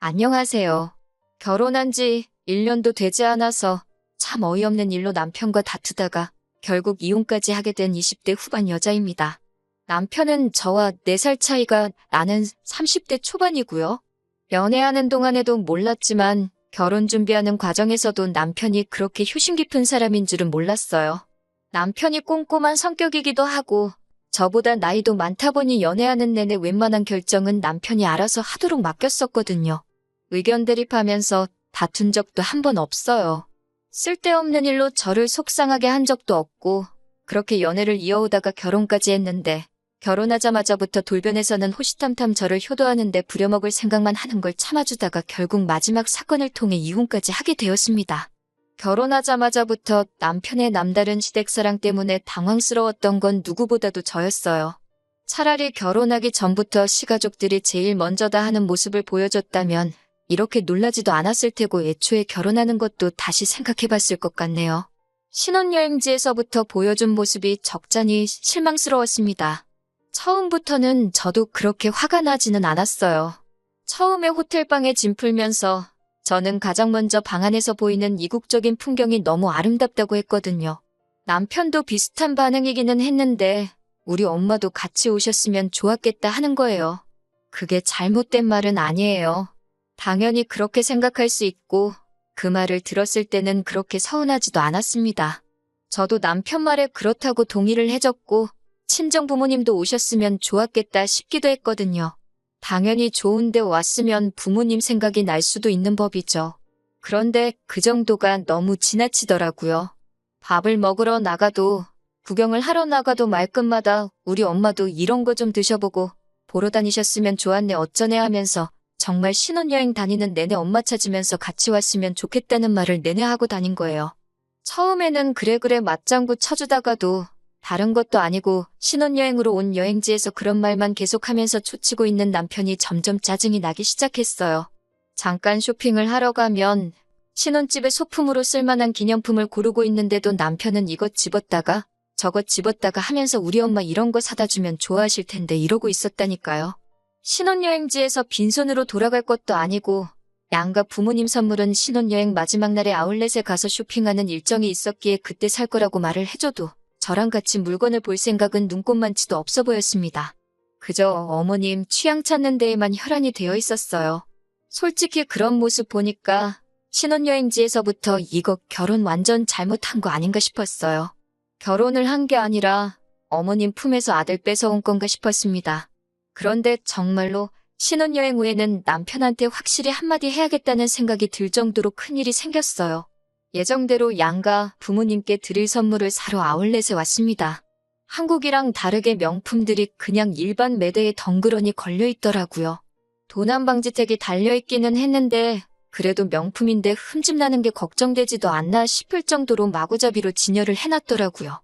안녕하세요. 결혼한 지 1년도 되지 않아서 참 어이없는 일로 남편과 다투다가 결국 이혼까지 하게 된 20대 후반 여자입니다. 남편은 저와 4살 차이가 나는 30대 초반이고요. 연애하는 동안에도 몰랐지만 결혼 준비하는 과정에서도 남편이 그렇게 효심 깊은 사람인 줄은 몰랐어요. 남편이 꼼꼼한 성격이기도 하고 저보다 나이도 많다 보니 연애하는 내내 웬만한 결정은 남편이 알아서 하도록 맡겼었거든요. 의견 대립하면서 다툰 적도 한 번 없어요. 쓸데없는 일로 저를 속상하게 한 적도 없고 그렇게 연애를 이어오다가 결혼까지 했는데 결혼하자마자부터 돌변해서는 호시탐탐 저를 효도하는데 부려먹을 생각만 하는 걸 참아주다가 결국 마지막 사건을 통해 이혼까지 하게 되었습니다. 결혼하자마자부터 남편의 남다른 시댁사랑 때문에 당황스러웠던 건 누구보다도 저였어요. 차라리 결혼하기 전부터 시가족들이 제일 먼저다 하는 모습을 보여줬다면 이렇게 놀라지도 않았을 테고 애초에 결혼하는 것도 다시 생각해봤을 것 같네요. 신혼여행지에서부터 보여준 모습이 적잖이 실망스러웠습니다. 처음부터는 저도 그렇게 화가 나지는 않았어요. 처음에 호텔방에 짐 풀면서 저는 가장 먼저 방 안에서 보이는 이국적인 풍경이 너무 아름답다고 했거든요. 남편도 비슷한 반응이기는 했는데 우리 엄마도 같이 오셨으면 좋았겠다 하는 거예요. 그게 잘못된 말은 아니에요. 당연히 그렇게 생각할 수 있고 그 말을 들었을 때는 그렇게 서운하지도 않았습니다. 저도 남편 말에 그렇다고 동의를 해줬고 친정 부모님도 오셨으면 좋았겠다 싶기도 했거든요. 당연히 좋은데 왔으면 부모님 생각이 날 수도 있는 법이죠. 그런데 그 정도가 너무 지나치더라고요. 밥을 먹으러 나가도 구경을 하러 나가도 말끝마다 우리 엄마도 이런 거 좀 드셔보고 보러 다니셨으면 좋았네 어쩌네 하면서 정말 신혼여행 다니는 내내 엄마 찾으면서 같이 왔으면 좋겠다는 말을 내내 하고 다닌 거예요. 처음에는 그래 그래 맞장구 쳐주다가도 다른 것도 아니고 신혼여행으로 온 여행지에서 그런 말만 계속하면서 초치고 있는 남편이 점점 짜증이 나기 시작했어요. 잠깐 쇼핑을 하러 가면 신혼집에 소품으로 쓸만한 기념품을 고르고 있는데도 남편은 이것 집었다가 저것 집었다가 하면서 우리 엄마 이런 거 사다 주면 좋아하실 텐데 이러고 있었다니까요. 신혼여행지에서 빈손으로 돌아갈 것도 아니고 양가 부모님 선물은 신혼여행 마지막 날에 아울렛에 가서 쇼핑하는 일정이 있었기에 그때 살 거라고 말을 해줘도 저랑 같이 물건을 볼 생각은 눈꼽만치도 없어 보였습니다. 그저 어머님 취향 찾는 데에만 혈안이 되어 있었어요. 솔직히 그런 모습 보니까 신혼여행지에서부터 이거 결혼 완전 잘못한 거 아닌가 싶었어요. 결혼을 한 게 아니라 어머님 품에서 아들 뺏어온 건가 싶었습니다. 그런데 정말로 신혼여행 후에는 남편한테 확실히 한마디 해야겠다는 생각이 들 정도로 큰일이 생겼어요. 예정대로 양가 부모님께 드릴 선물을 사러 아울렛에 왔습니다. 한국이랑 다르게 명품들이 그냥 일반 매대에 덩그러니 걸려 있더라고요. 도난 방지택이 달려 있기는 했는데 그래도 명품인데 흠집 나는 게 걱정되지도 않나 싶을 정도로 마구잡이로 진열을 해놨더라고요.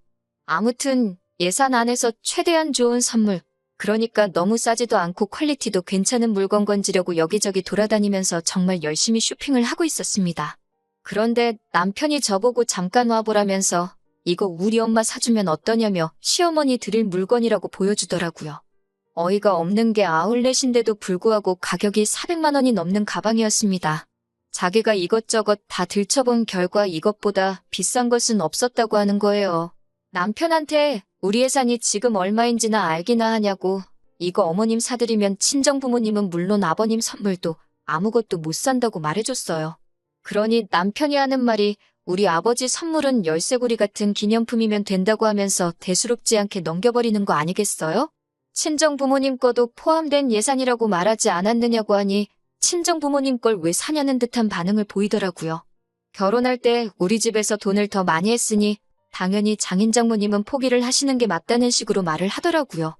아무튼 예산 안에서 최대한 좋은 선물, 그러니까 너무 싸지도 않고 퀄리티도 괜찮은 물건 건지려고 여기저기 돌아다니면서 정말 열심히 쇼핑을 하고 있었습니다. 그런데 남편이 저보고 잠깐 와보라면서 이거 우리 엄마 사주면 어떠냐며 시어머니 드릴 물건이라고 보여주더라고요. 어이가 없는 게 아울렛인데도 불구하고 가격이 400만 원이 넘는 가방이었습니다. 자기가 이것저것 다 들춰본 결과 이것보다 비싼 것은 없었다고 하는 거예요. 남편한테 우리 예산이 지금 얼마인지나 알기나 하냐고 이거 어머님 사드리면 친정 부모님은 물론 아버님 선물도 아무것도 못 산다고 말해줬어요. 그러니 남편이 하는 말이 우리 아버지 선물은 열쇠고리 같은 기념품이면 된다고 하면서 대수롭지 않게 넘겨버리는 거 아니겠어요? 친정 부모님 거도 포함된 예산이라고 말하지 않았느냐고 하니 친정 부모님 걸 왜 사냐는 듯한 반응을 보이더라고요. 결혼할 때 우리 집에서 돈을 더 많이 했으니 당연히 장인 장모님은 포기를 하시는 게 맞다는 식으로 말을 하더라고요.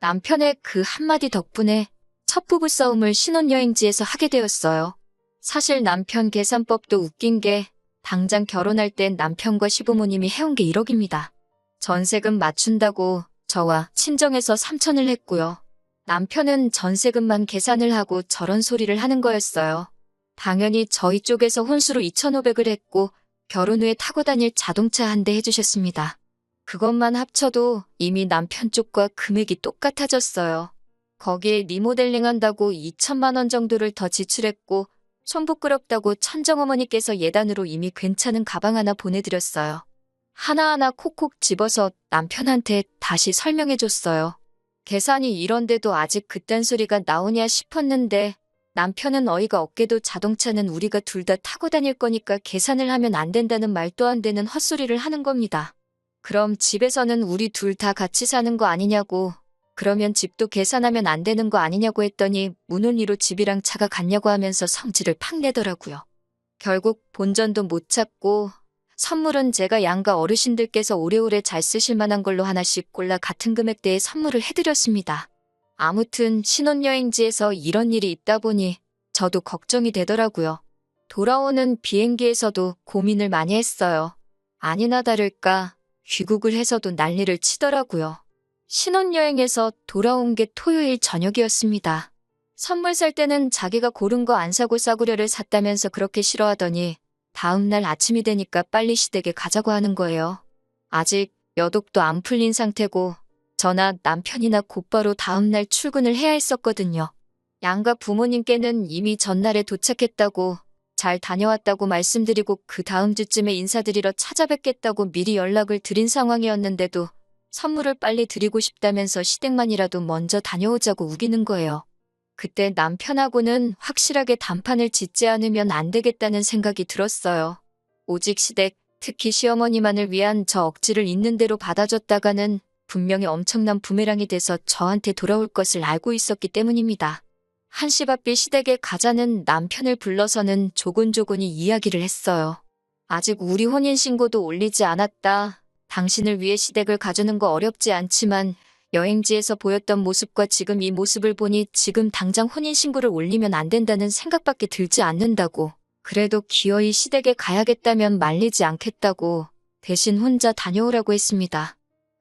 남편의 그 한마디 덕분에 첫 부부 싸움을 신혼여행지에서 하게 되었어요. 사실 남편 계산법도 웃긴 게 당장 결혼할 땐 남편과 시부모님이 해온 게 1억입니다. 전세금 맞춘다고 저와 친정에서 3천을 했고요. 남편은 전세금만 계산을 하고 저런 소리를 하는 거였어요. 당연히 저희 쪽에서 혼수로 2,500을 했고 결혼 후에 타고 다닐 자동차 한 대 해주셨습니다. 그것만 합쳐도 이미 남편 쪽과 금액이 똑같아졌어요. 거기에 리모델링 한다고 2천만 원 정도를 더 지출했고 손 부끄럽다고 천정어머니께서 예단으로 이미 괜찮은 가방 하나 보내드렸어요. 하나하나 콕콕 집어서 남편한테 다시 설명해줬어요. 계산이 이런데도 아직 그딴 소리가 나오냐 싶었는데 남편은 어이가 없게도 자동차는 우리가 둘 다 타고 다닐 거니까 계산을 하면 안 된다는 말도 안 되는 헛소리를 하는 겁니다. 그럼 집에서는 우리 둘 다 같이 사는 거 아니냐고 그러면 집도 계산하면 안 되는 거 아니냐고 했더니 문은리로 집이랑 차가 같냐고 하면서 성질을 팍 내더라고요. 결국 본전도 못 찾고 선물은 제가 양가 어르신들께서 오래오래 잘 쓰실 만한 걸로 하나씩 골라 같은 금액대에 선물을 해드렸습니다. 아무튼 신혼여행지에서 이런 일이 있다 보니 저도 걱정이 되더라고요. 돌아오는 비행기에서도 고민을 많이 했어요. 아니나 다를까 귀국을 해서도 난리를 치더라고요. 신혼여행에서 돌아온 게 토요일 저녁이었습니다. 선물 살 때는 자기가 고른 거 안 사고 싸구려를 샀다면서 그렇게 싫어하더니 다음날 아침이 되니까 빨리 시댁에 가자고 하는 거예요. 아직 여독도 안 풀린 상태고 저나 남편이나 곧바로 다음날 출근을 해야 했었거든요. 양가 부모님께는 이미 전날에 도착했다고 잘 다녀왔다고 말씀드리고 그 다음 주쯤에 인사드리러 찾아뵙겠다고 미리 연락을 드린 상황이었는데도 선물을 빨리 드리고 싶다면서 시댁만이라도 먼저 다녀오자고 우기는 거예요. 그때 남편하고는 확실하게 단판을 짓지 않으면 안 되겠다는 생각이 들었어요. 오직 시댁, 특히 시어머니만을 위한 저 억지를 있는 대로 받아줬다가는 분명히 엄청난 부메랑이 돼서 저한테 돌아올 것을 알고 있었기 때문입니다. 한시 앞비 시댁에 가자는 남편을 불러서는 조곤조곤히 이야기를 했어요. 아직 우리 혼인신고도 올리지 않았다. 당신을 위해 시댁을 가주는 거 어렵지 않지만 여행지에서 보였던 모습과 지금 이 모습을 보니 지금 당장 혼인신고를 올리면 안 된다는 생각밖에 들지 않는다고. 그래도 기어이 시댁에 가야겠다면 말리지 않겠다고 대신 혼자 다녀오라고 했습니다.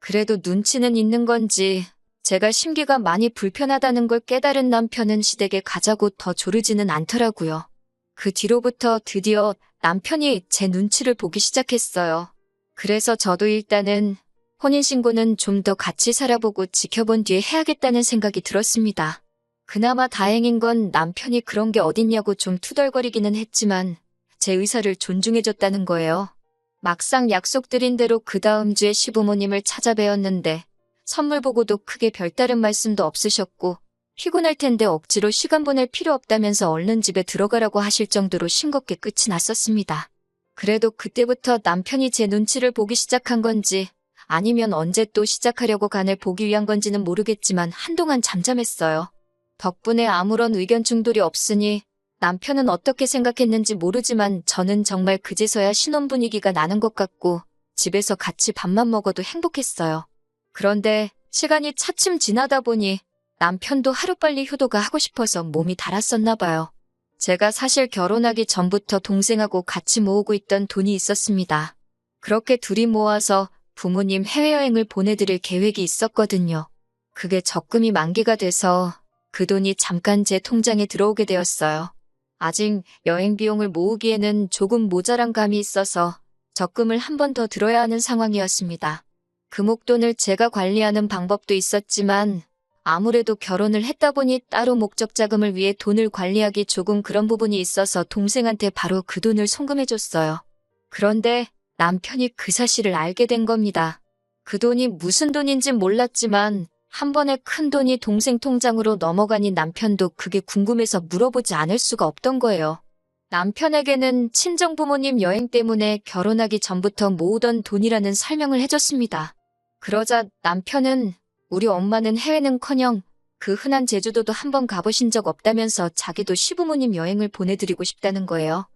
그래도 눈치는 있는 건지 제가 심기가 많이 불편하다는 걸 깨달은 남편은 시댁에 가자고 더 조르지는 않더라고요. 그 뒤로부터 드디어 남편이 제 눈치를 보기 시작했어요. 그래서 저도 일단은 혼인신고는 좀 더 같이 살아보고 지켜본 뒤에 해야겠다는 생각이 들었습니다. 그나마 다행인 건 남편이 그런 게 어딨냐고 좀 투덜거리기는 했지만 제 의사를 존중해줬다는 거예요. 막상 약속드린 대로 그 다음 주에 시부모님을 찾아뵈었는데 선물 보고도 크게 별다른 말씀도 없으셨고 피곤할 텐데 억지로 시간 보낼 필요 없다면서 얼른 집에 들어가라고 하실 정도로 싱겁게 끝이 났었습니다. 그래도 그때부터 남편이 제 눈치를 보기 시작한 건지 아니면 언제 또 시작하려고 간을 보기 위한 건지는 모르겠지만 한동안 잠잠했어요. 덕분에 아무런 의견 충돌이 없으니 남편은 어떻게 생각했는지 모르지만 저는 정말 그제서야 신혼 분위기가 나는 것 같고 집에서 같이 밥만 먹어도 행복했어요. 그런데 시간이 차츰 지나다 보니 남편도 하루빨리 효도가 하고 싶어서 몸이 달았었나 봐요. 제가 사실 결혼하기 전부터 동생하고 같이 모으고 있던 돈이 있었습니다. 그렇게 둘이 모아서 부모님 해외여행을 보내드릴 계획이 있었거든요. 그게 적금이 만기가 돼서 그 돈이 잠깐 제 통장에 들어오게 되었어요. 아직 여행 비용을 모으기에는 조금 모자란 감이 있어서 적금을 한 번 더 들어야 하는 상황이었습니다. 그 목돈을 제가 관리하는 방법도 있었지만 아무래도 결혼을 했다 보니 따로 목적 자금을 위해 돈을 관리하기 조금 그런 부분이 있어서 동생한테 바로 그 돈을 송금해줬어요. 그런데 남편이 그 사실을 알게 된 겁니다. 그 돈이 무슨 돈인진 몰랐지만 한 번에 큰 돈이 동생 통장으로 넘어가니 남편도 그게 궁금해서 물어보지 않을 수가 없던 거예요. 남편에게는 친정 부모님 여행 때문에 결혼하기 전부터 모으던 돈이라는 설명을 해줬습니다. 그러자 남편은 우리 엄마는 해외는커녕 그 흔한 제주도도 한번 가보신 적 없다면서 자기도 시부모님 여행을 보내드리고 싶다는 거예요.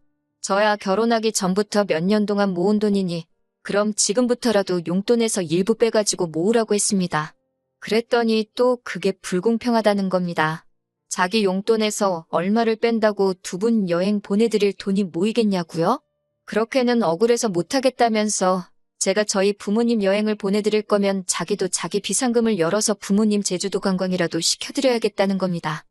저야 결혼하기 전부터 몇 년 동안 모은 돈이니 그럼 지금부터라도 용돈에서 일부 빼가지고 모으라고 했습니다. 그랬더니 또 그게 불공평하다는 겁니다. 자기 용돈에서 얼마를 뺀다고 두 분 여행 보내드릴 돈이 모이겠냐고요? 그렇게는 억울해서 못하겠다면서 제가 저희 부모님 여행을 보내드릴 거면 자기도 자기 비상금을 열어서 부모님 제주도 관광이라도 시켜드려야겠다는 겁니다.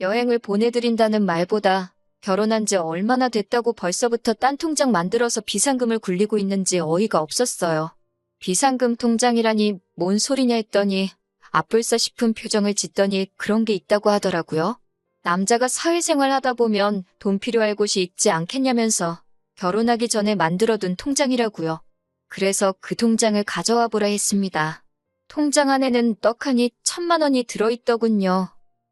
여행을 보내드린다는 말보다 결혼한 지 얼마나 됐다고 벌써부터 딴 통장 만들어서 비상금을 굴리고 있는지 어이가 없었어요. 비상금 통장이라니 뭔 소리냐 했더니 아뿔싸 싶은 표정을 짓더니 그런 게 있다고 하더라고요. 남자가 사회생활 하다 보면 돈 필요할 곳이 있지 않겠냐면서 결혼하기 전에 만들어둔 통장이라고요. 그래서 그 통장을 가져와 보라 했습니다. 통장 안에는 떡하니 천만 원이 들어있더군요.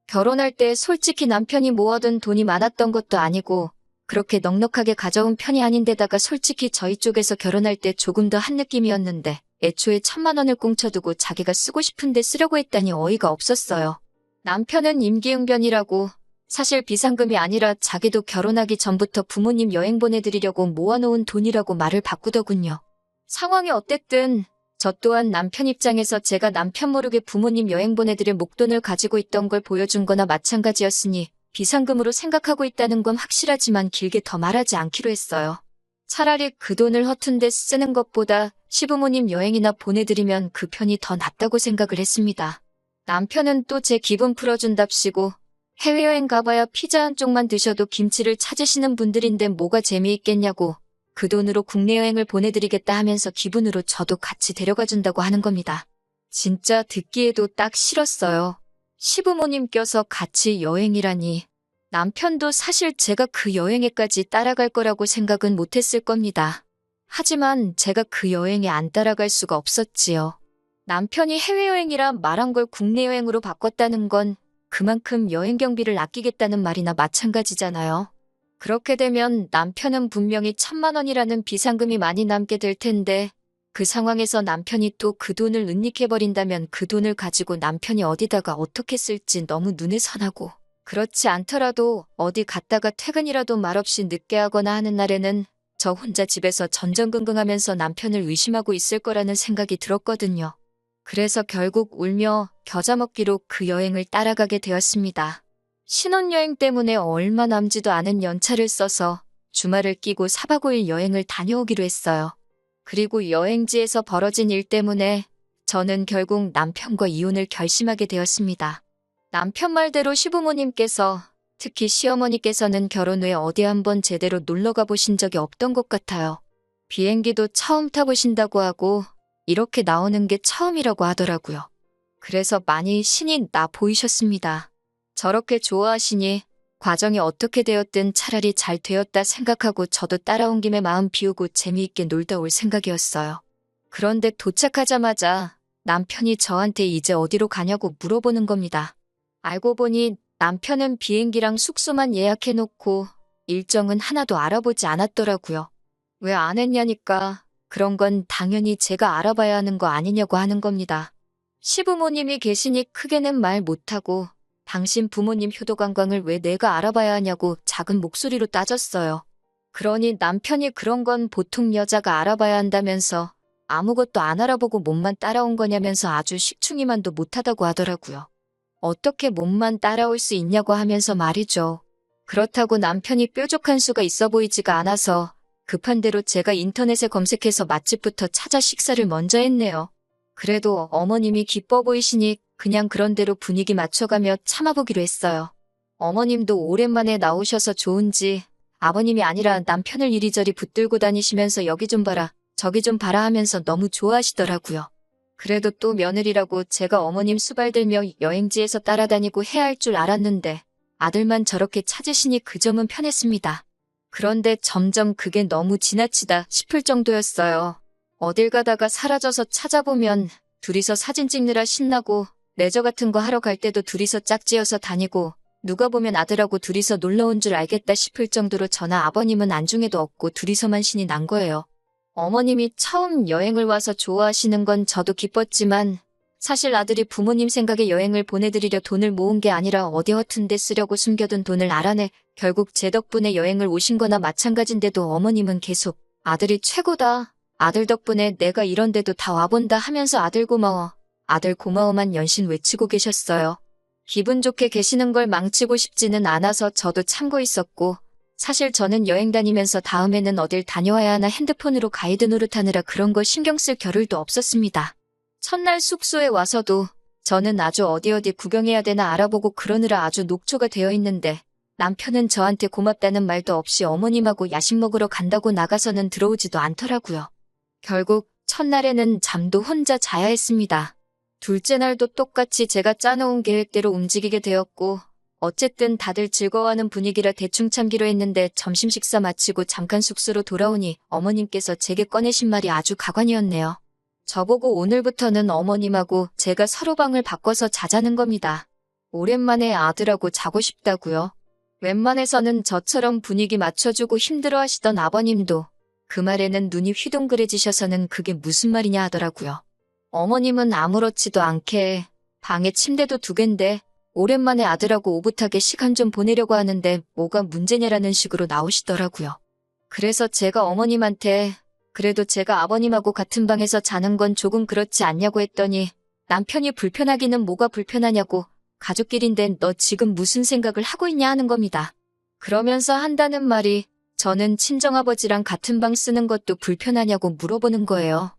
결혼할 때 솔직히 남편이 모아둔 돈이 많았던 것도 아니고 그렇게 넉넉하게 가져온 편이 아닌데다가 솔직히 저희 쪽에서 결혼할 때 조금 더 한 느낌이었는데 애초에 천만 원을 꽁쳐두고 자기가 쓰고 싶은데 쓰려고 했다니 어이가 없었어요. 남편은 임기응변이라고 사실 비상금이 아니라 자기도 결혼하기 전부터 부모님 여행 보내드리려고 모아놓은 돈이라고 말을 바꾸더군요. 상황이 어땠든 저 또한 남편 입장에서 제가 남편 모르게 부모님 여행 보내드릴 목돈을 가지고 있던 걸 보여준 거나 마찬가지였으니 비상금으로 생각하고 있다는 건 확실하지만 길게 더 말하지 않기로 했어요. 차라리 그 돈을 허튼 데 쓰는 것보다 시부모님 여행이나 보내드리면 그 편이 더 낫다고 생각을 했습니다. 남편은 또 제 기분 풀어준답시고 해외여행 가봐야 피자 한 쪽만 드셔도 김치를 찾으시는 분들인데 뭐가 재미있겠냐고 그 돈으로 국내 여행을 보내드리겠다 하면서 기분으로 저도 같이 데려가 준다고 하는 겁니다. 진짜 듣기에도 딱 싫었어요. 시부모님 껴서 같이 여행이라니. 남편도 사실 제가 그 여행에까지 따라갈 거라고 생각은 못했을 겁니다. 하지만 제가 그 여행에 안 따라갈 수가 없었지요. 남편이 해외여행이라 말한 걸 국내 여행으로 바꿨다는 건 그만큼 여행 경비를 아끼겠다는 말이나 마찬가지잖아요. 그렇게 되면 남편은 분명히 천만 원이라는 비상금이 많이 남게 될 텐데 그 상황에서 남편이 또 그 돈을 은닉해버린다면 그 돈을 가지고 남편이 어디다가 어떻게 쓸지 너무 눈에 선하고 그렇지 않더라도 어디 갔다가 퇴근이라도 말없이 늦게 하거나 하는 날에는 저 혼자 집에서 전전긍긍하면서 남편을 의심하고 있을 거라는 생각이 들었거든요. 그래서 결국 울며 겨자 먹기로 그 여행을 따라가게 되었습니다. 신혼여행 때문에 얼마 남지도 않은 연차를 써서 주말을 끼고 4박 5일 여행을 다녀오기로 했어요. 그리고 여행지에서 벌어진 일 때문에 저는 결국 남편과 이혼을 결심하게 되었습니다. 남편 말대로 시부모님께서 특히 시어머니께서는 결혼 후에 어디 한번 제대로 놀러 가 보신 적이 없던 것 같아요. 비행기도 처음 타보신다고 하고 이렇게 나오는 게 처음이라고 하더라고요. 그래서 많이 신이 나 보이셨습니다. 저렇게 좋아하시니 과정이 어떻게 되었든 차라리 잘 되었다 생각하고 저도 따라온 김에 마음 비우고 재미있게 놀다 올 생각이었어요. 그런데 도착하자마자 남편이 저한테 이제 어디로 가냐고 물어보는 겁니다. 알고 보니 남편은 비행기랑 숙소만 예약해놓고 일정은 하나도 알아보지 않았더라고요. 왜 안 했냐니까 그런 건 당연히 제가 알아봐야 하는 거 아니냐고 하는 겁니다. 시부모님이 계시니 크게는 말 못하고 당신 부모님 효도관광을 왜 내가 알아봐야 하냐고 작은 목소리로 따졌어요. 그러니 남편이 그런 건 보통 여자가 알아봐야 한다면서 아무것도 안 알아보고 몸만 따라온 거냐면서 아주 식충이만도 못하다고 하더라고요. 어떻게 몸만 따라올 수 있냐고 하면서 말이죠. 그렇다고 남편이 뾰족한 수가 있어 보이지가 않아서 급한 대로 제가 인터넷에 검색해서 맛집부터 찾아 식사를 먼저 했네요. 그래도 어머님이 기뻐 보이시니 그냥 그런 대로 분위기 맞춰가며 참아보기로 했어요. 어머님도 오랜만에 나오셔서 좋은지 아버님이 아니라 남편을 이리저리 붙들고 다니시면서 여기 좀 봐라, 저기 좀 봐라 하면서 너무 좋아하시더라고요. 그래도 또 며느리라고 제가 어머님 수발들며 여행지에서 따라다니고 해야 할 줄 알았는데 아들만 저렇게 찾으시니 그 점은 편했습니다. 그런데 점점 그게 너무 지나치다 싶을 정도였어요. 어딜 가다가 사라져서 찾아보면 둘이서 사진 찍느라 신나고 레저 같은 거 하러 갈 때도 둘이서 짝지어서 다니고 누가 보면 아들하고 둘이서 놀러 온 줄 알겠다 싶을 정도로 저나 아버님은 안중에도 없고 둘이서만 신이 난 거예요. 어머님이 처음 여행을 와서 좋아하시는 건 저도 기뻤지만 사실 아들이 부모님 생각에 여행을 보내드리려 돈을 모은 게 아니라 어디 허튼 데 쓰려고 숨겨둔 돈을 알아내 결국 제 덕분에 여행을 오신 거나 마찬가지인데도 어머님은 계속 아들이 최고다. 아들 덕분에 내가 이런 데도 다 와본다 하면서 아들 고마워. 아들 고마워만 연신 외치고 계셨어요. 기분 좋게 계시는 걸 망치고 싶지는 않아서 저도 참고 있었고 사실 저는 여행 다니면서 다음에는 어딜 다녀와야 하나 핸드폰으로 가이드 노릇하느라 그런 거 신경 쓸 겨를도 없었습니다. 첫날 숙소에 와서도 저는 아주 어디 어디 구경해야 되나 알아보고 그러느라 아주 녹초가 되어 있는데 남편은 저한테 고맙다는 말도 없이 어머님하고 야식 먹으러 간다고 나가서는 들어오지도 않더라고요. 결국 첫날에는 잠도 혼자 자야 했습니다. 둘째 날도 똑같이 제가 짜놓은 계획대로 움직이게 되었고, 어쨌든 다들 즐거워하는 분위기라 대충 참기로 했는데 점심 식사 마치고 잠깐 숙소로 돌아오니 어머님께서 제게 꺼내신 말이 아주 가관이었네요. 저보고 오늘부터는 어머님하고 제가 서로 방을 바꿔서 자자는 겁니다. 오랜만에 아들하고 자고 싶다고요. 웬만해서는 저처럼 분위기 맞춰주고 힘들어 하시던 아버님도 그 말에는 눈이 휘둥그레지셔서는 그게 무슨 말이냐 하더라고요. 어머님은 아무렇지도 않게 방에 침대도 두 갠데 오랜만에 아들하고 오붓하게 시간 좀 보내려고 하는데 뭐가 문제냐라는 식으로 나오시더라고요. 그래서 제가 어머님한테 그래도 제가 아버님하고 같은 방에서 자는 건 조금 그렇지 않냐고 했더니 남편이 불편하기는 뭐가 불편하냐고 가족끼린데 너 지금 무슨 생각을 하고 있냐 하는 겁니다. 그러면서 한다는 말이 저는 친정아버지랑 같은 방 쓰는 것도 불편하냐고 물어보는 거예요.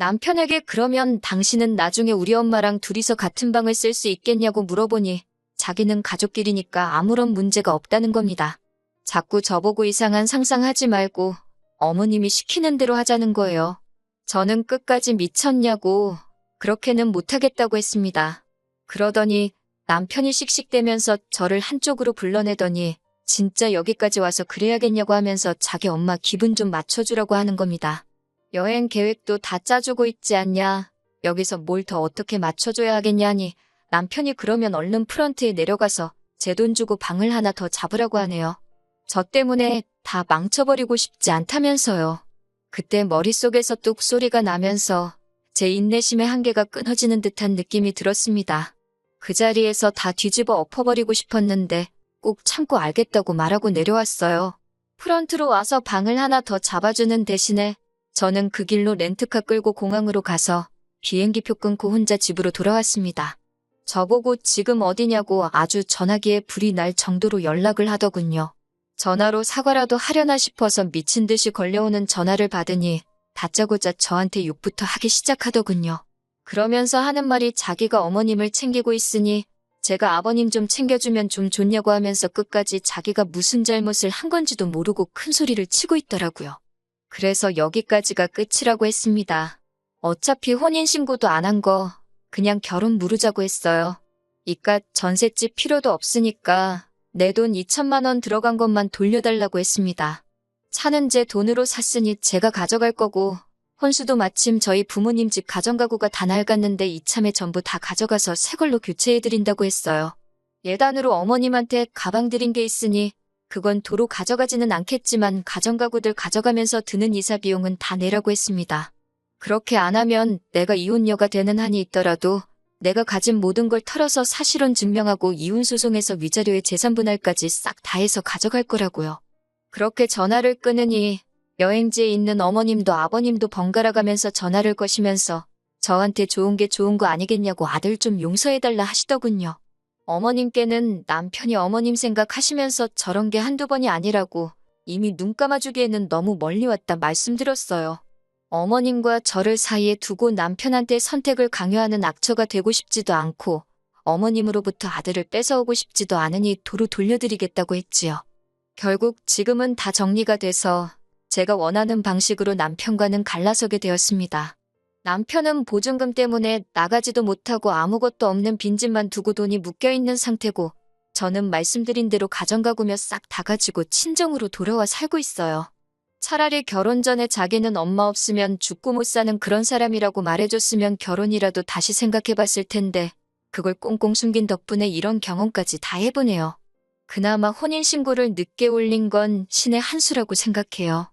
남편에게 그러면 당신은 나중에 우리 엄마랑 둘이서 같은 방을 쓸 수 있겠냐고 물어보니 자기는 가족끼리니까 아무런 문제가 없다는 겁니다. 자꾸 저보고 이상한 상상하지 말고 어머님이 시키는 대로 하자는 거예요. 저는 끝까지 미쳤냐고 그렇게는 못하겠다고 했습니다. 그러더니 남편이 씩씩대면서 저를 한쪽으로 불러내더니 진짜 여기까지 와서 그래야겠냐고 하면서 자기 엄마 기분 좀 맞춰주라고 하는 겁니다. 여행 계획도 다 짜주고 있지 않냐. 여기서 뭘 더 어떻게 맞춰줘야 하겠냐니 남편이 그러면 얼른 프런트에 내려가서 제 돈 주고 방을 하나 더 잡으라고 하네요. 저 때문에 다 망쳐버리고 싶지 않다면서요. 그때 머릿속에서 뚝 소리가 나면서 제 인내심의 한계가 끊어지는 듯한 느낌이 들었습니다. 그 자리에서 다 뒤집어 엎어버리고 싶었는데 꼭 참고 알겠다고 말하고 내려왔어요. 프런트로 와서 방을 하나 더 잡아주는 대신에 저는 그 길로 렌트카 끌고 공항으로 가서 비행기표 끊고 혼자 집으로 돌아왔습니다. 저보고 지금 어디냐고 아주 전화기에 불이 날 정도로 연락을 하더군요. 전화로 사과라도 하려나 싶어서 미친 듯이 걸려오는 전화를 받으니 다짜고짜 저한테 욕부터 하기 시작하더군요. 그러면서 하는 말이 자기가 어머님을 챙기고 있으니 제가 아버님 좀 챙겨주면 좀 좋냐고 하면서 끝까지 자기가 무슨 잘못을 한 건지도 모르고 큰 소리를 치고 있더라고요. 그래서 여기까지가 끝이라고 했습니다. 어차피 혼인신고도 안 한 거 그냥 결혼 무르자고 했어요. 이깟 전셋집 필요도 없으니까 내 돈 2천만 원 들어간 것만 돌려달라고 했습니다. 차는 제 돈으로 샀으니 제가 가져갈 거고 혼수도 마침 저희 부모님 집 가정가구가 다 낡았는데 이참에 전부 다 가져가서 새 걸로 교체해드린다고 했어요. 예단으로 어머님한테 가방 드린 게 있으니 그건 도로 가져가지는 않겠지만 가정가구들 가져가면서 드는 이사 비용은 다 내라고 했습니다. 그렇게 안 하면 내가 이혼녀가 되는 한이 있더라도 내가 가진 모든 걸 털어서 사실혼 증명하고 이혼소송에서 위자료의 재산분할까지 싹 다 해서 가져갈 거라고요. 그렇게 전화를 끊으니 여행지에 있는 어머님도 아버님도 번갈아 가면서 전화를 거시면서 저한테 좋은 게 좋은 거 아니겠냐고 아들 좀 용서해달라 하시더군요. 어머님께는 남편이 어머님 생각하시면서 저런 게 한두 번이 아니라고 이미 눈 감아주기에는 너무 멀리 왔다 말씀드렸어요. 어머님과 저를 사이에 두고 남편한테 선택을 강요하는 악처가 되고 싶지도 않고 어머님으로부터 아들을 뺏어오고 싶지도 않으니 도로 돌려드리겠다고 했지요. 결국 지금은 다 정리가 돼서 제가 원하는 방식으로 남편과는 갈라서게 되었습니다. 남편은 보증금 때문에 나가지도 못하고 아무것도 없는 빈집만 두고 돈이 묶여있는 상태고 저는 말씀드린 대로 가정가구며 싹 다 가지고 친정으로 돌아와 살고 있어요. 차라리 결혼 전에 자기는 엄마 없으면 죽고 못 사는 그런 사람이라고 말해줬으면 결혼이라도 다시 생각해봤을 텐데 그걸 꽁꽁 숨긴 덕분에 이런 경험까지 다 해보네요. 그나마 혼인신고를 늦게 올린 건 신의 한 수라고 생각해요.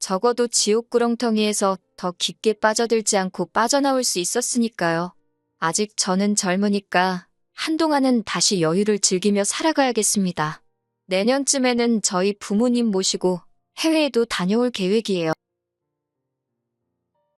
적어도 지옥 구렁텅이에서 더 깊게 빠져들지 않고 빠져나올 수 있었으니까요. 아직 저는 젊으니까 한동안은 다시 여유를 즐기며 살아가야겠습니다. 내년쯤에는 저희 부모님 모시고 해외에도 다녀올 계획이에요.